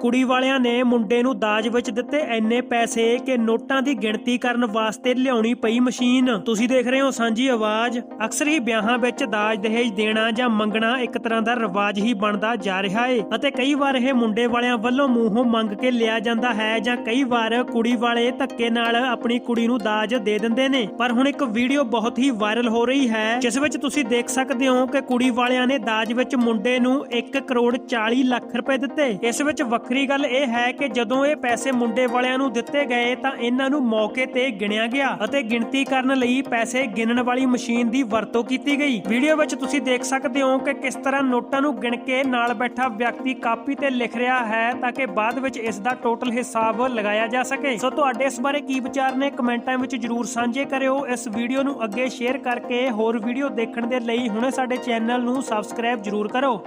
ਕੁੜੀ ਵਾਲਿਆਂ ਨੇ ਮੁੰਡੇ ਨੂੰ ਦਾਜ ਵਿੱਚ ਦਿੱਤੇ ਐਨੇ ਪੈਸੇ ਕਿ ਨੋਟਾਂ ਦੀ ਗਿਣਤੀ ਕਰਨ ਵਾਸਤੇ ਲਿਆਉਣੀ ਪਈ ਮਸ਼ੀਨ। ਤੁਸੀਂ ਦੇਖ ਰਹੇ ਹੋ ਸਾਂਝੀ ਆਵਾਜ਼। ਅਕਸਰ ਹੀ ਵਿਆਹਾਂ ਵਿੱਚ ਦਾਜ ਦਹੇਜ ਦੇਣਾ ਜਾਂ ਮੰਗਣਾ ਇੱਕ ਤਰ੍ਹਾਂ ਦਾ ਰਿਵਾਜ ਹੀ ਬਣਦਾ ਜਾ ਰਿਹਾ ਏ। ਅਤੇ ਕਈ ਵਾਰ ਇਹ ਮੁੰਡੇ ਵਾਲਿਆਂ ਵੱਲੋਂ ਮੂੰਹੋਂ ਮੰਗ ਕੇ ਲਿਆ ਜਾਂਦਾ ਹੈ ਜਾਂ ਕਈ ਵਾਰ ਕੁੜੀ ਵਾਲੇ ਧੱਕੇ ਨਾਲ ਆਪਣੀ ਕੁੜੀ ਨੂੰ ਦਾਜ ਦੇ ਦਿੰਦੇ ਨੇ। ਪਰ ਹੁਣ ਇੱਕ ਵੀਡੀਓ ਬਹੁਤ ਹੀ ਵਾਇਰਲ ਹੋ ਰਹੀ ਹੈ, ਜਿਸ ਵਿੱਚ ਤੁਸੀਂ ਦੇਖ ਸਕਦੇ ਹੋ ਕਿ ਕੁੜੀ ਵਾਲਿਆਂ ਨੇ ਦਾਜ ਵਿੱਚ ਮੁੰਡੇ ਨੂੰ 1 ਕਰੋੜ 40 ਲੱਖ ਰੁਪਏ ਦਿੱਤੇ। ਇਸ ਵਿੱਚ ਵੱਖ ਵੱਖਰੀ ਗੱਲ ਇਹ ਹੈ ਕਿ ਜਦੋਂ ਇਹ ਪੈਸੇ ਮੁੰਡੇ ਵਾਲਿਆਂ ਨੂੰ ਦਿੱਤੇ ਗਏ ਤਾਂ ਇਹਨਾਂ ਨੂੰ ਮੌਕੇ ਤੇ ਗਿਣਿਆ ਗਿਆ ਅਤੇ ਗਿਣਤੀ ਕਰਨ ਲਈ ਪੈਸੇ ਗਿਣਨ ਵਾਲੀ ਮਸ਼ੀਨ ਦੀ ਵਰਤੋਂ ਕੀਤੀ ਗਈ। ਵੀਡੀਓ ਵਿੱਚ ਤੁਸੀਂ ਦੇਖ ਸਕਦੇ ਹੋ ਕਿ ਕਿਸ ਤਰ੍ਹਾਂ ਨੋਟਾਂ ਨੂੰ ਗਿਣ ਕੇ ਨਾਲ ਬੈਠਾ ਵਿਅਕਤੀ ਕਾਪੀ ਤੇ ਲਿਖ ਰਿਹਾ ਹੈ ਤਾਂ ਕਿ ਬਾਅਦ ਵਿੱਚ ਇਸ ਦਾ ਟੋਟਲ ਹਿਸਾਬ ਲਗਾਇਆ ਜਾ ਸਕੇ। ਸੋ ਤੁਹਾਡੇ ਇਸ ਬਾਰੇ ਕੀ ਵਿਚਾਰ ਨੇ ਕਮੈਂਟਾਂ ਵਿੱਚ ਜਰੂਰ ਸਾਂਝੇ ਕਰਿਓ। ਇਸ ਵੀਡੀਓ ਨੂੰ ਅੱਗੇ ਸ਼ੇਅਰ ਕਰਕੇ ਹੋਰ ਵੀਡੀਓ ਦੇਖਣ ਦੇ ਲਈ ਹੁਣੇ ਸਾਡੇ ਚੈਨਲ ਨੂੰ ਸਬਸਕ੍ਰਾਈਬ ਜਰੂਰ ਕਰੋ।